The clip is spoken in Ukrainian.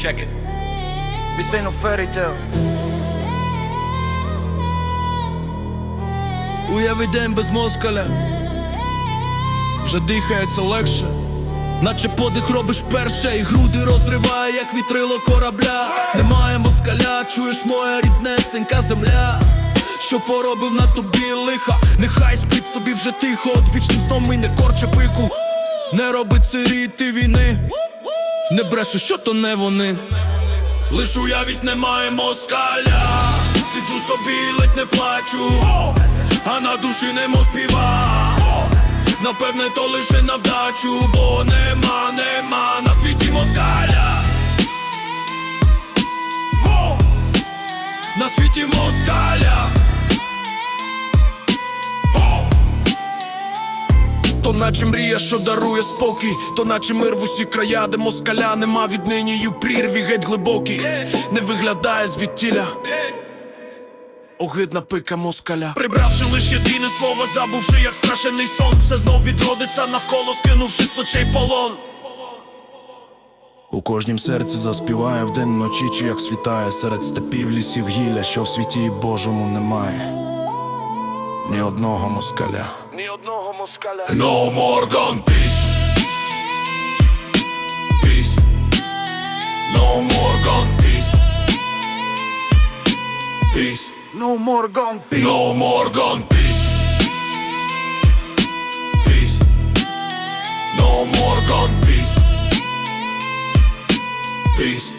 Check it. This ain't no fairy tale. Уяви день без москаля, вже дихається легше, наче подих робиш перше, і груди розриває, як вітрило корабля. Немає москаля, чуєш моя ріднесенька земля, що поробив на тобі лиха, нехай спить собі вже тихо, одвічним сном і не корче пику. Не роби циріти війни, не бреше, що то не вони. Лиш уявіть немає москаля Сиджу собі, ледь не плачу. А на душі немо співа. Напевне, то лише на вдачу, бо нема, нема на світі москаля. На світі москаля наче мрія, що дарує спокій, то наче мир в усі края, де москаля нема віднині й у прірві геть глибокий, не виглядає звідтіля. Огидна пика москаля Прибравши лиш єдине слово, забувши, як страшений сон, все знов відродиться навколо, скинувши з плечей полон. У кожнім серці заспіває вдень вночі, чи як світає серед степів, лісів гілля, що в світі Божому немає. Ні одного москаля. Ні одного москаля. No more gun peace Peace No more gun peace Peace No more gone peace. No more gun peace Peace No more gun peace Peace